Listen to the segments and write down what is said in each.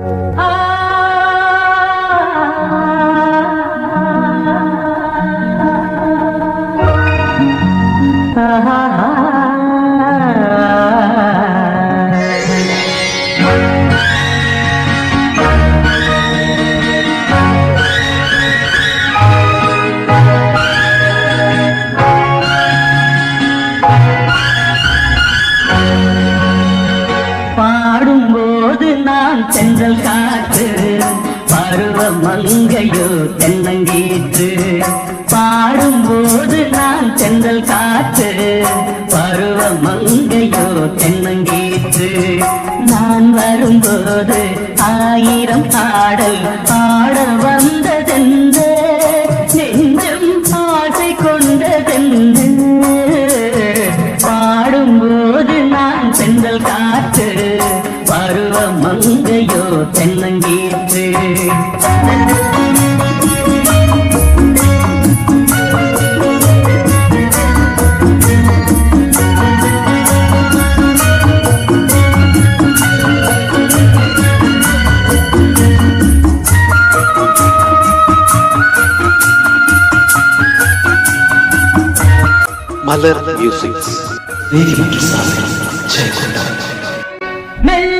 பாடும்போது நான் சென்றல் காற்று பருவ மங்கையோ தென்னங்கீற்று. பாடும்போது நான் சென்றல் காற்று பருவ மங்கையோ தென்னங்கீற்று. நான் வரும்போது ஆயிரம் பாடல் பாட வந்ததென்று நெஞ்சம் ஆசை கொண்டதென்று. பாடும்போது நான் சென்றல் காற்று பருவ மங்கையோ தென்னங்கீற்று மலர் மியூசிக்ஸ் நீதிமன்ற சாலை ஜெயகொண்டம் மெல்லிய பூங்கொடி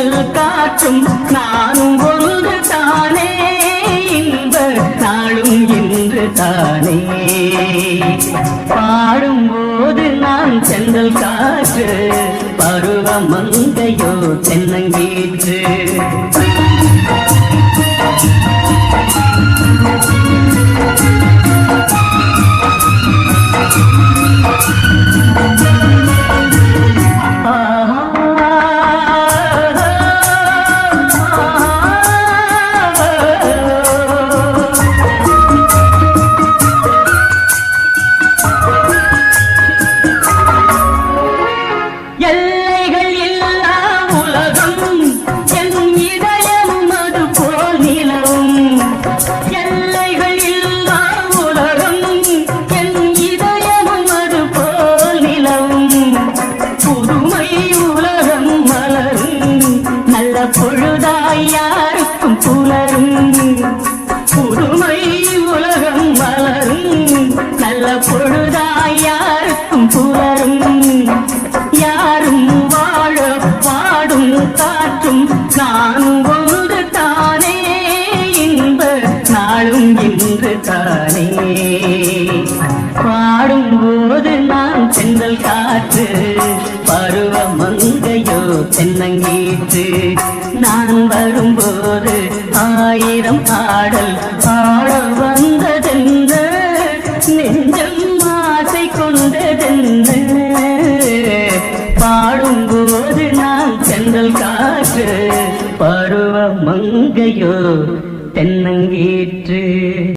பெண்கள் காற்றும் நானும் ஒன்று தானே இன்ப நாளும் இன்று தானே பாடும்போது நான் செந்தல் காற்று பருவ மங்கையோ தென்னங்கீற்று. நல்ல பொழுதா யாருக்கும் புலரும். யாரும் வாழ பாடும் காற்றும் நானும் ஒன்று தானே. இன்ப நாளும் இன்று தானே. பாடும் போது நான் செந்தல் காற்று பருவ மங்கையோ தென்னங்கீற்று. நான் வரும்போது ஆயிரம் பாடல் பாட வந்தது. நான் காற்று பருவ மங்கையோ தென்னங்கீற்று.